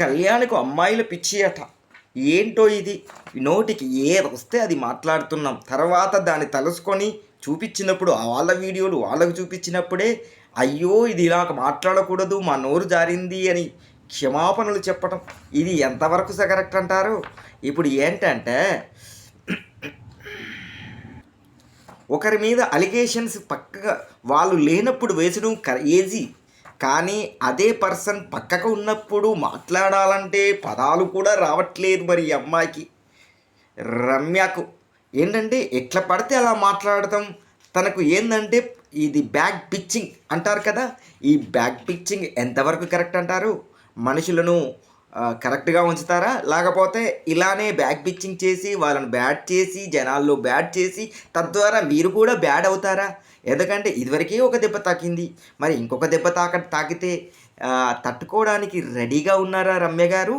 కళ్యాణికు అమ్మాయిల పిచ్చి అట ఏంటో ఇది? నోటికి ఏది వస్తే అది మాట్లాడుతున్నాం. తర్వాత దాన్ని తలుసుకొని చూపించినప్పుడు ఆ వాళ్ళ వీడియోలు వాళ్ళకు చూపించినప్పుడే అయ్యో ఇది ఇలా మాట్లాడకూడదు మా నోరు జారింది అని క్షమాపణలు చెప్పటం. ఇది ఎంతవరకు కరెక్ట్ అంటారు? ఇప్పుడు ఏంటంటే ఒకరి మీద అలిగేషన్స్ పక్కగా వాళ్ళు లేనప్పుడు వేసడం ఈజీ కానీ అదే పర్సన్ పక్కకు ఉన్నప్పుడు మాట్లాడాలంటే పదాలు కూడా రావట్లేదు మరి ఈ అమ్మాయికి. రమ్యకు ఏంటంటే ఎట్లా పడితే అలా మాట్లాడతాం. తనకు ఏంటంటే ఇది బ్యాక్ పిచ్చింగ్ అంటారు కదా. ఈ బ్యాక్ పిచ్చింగ్ ఎంతవరకు కరెక్ట్ అంటారు? మనుషులను కరెక్ట్గా ఉంచుతారా? లేకపోతే ఇలానే బ్యాక్ పిచ్చింగ్ చేసి వాళ్ళని బ్యాట్ చేసి జనాల్లో బ్యాట్ చేసి తద్వారా మీరు కూడా బ్యాడ్ అవుతారా? ఎందుకంటే ఇదివరకే ఒక దెబ్బ తాకింది. మరి ఇంకొక దెబ్బ తాక తాకితే తట్టుకోవడానికి రెడీగా ఉన్నారా రమ్య గారు?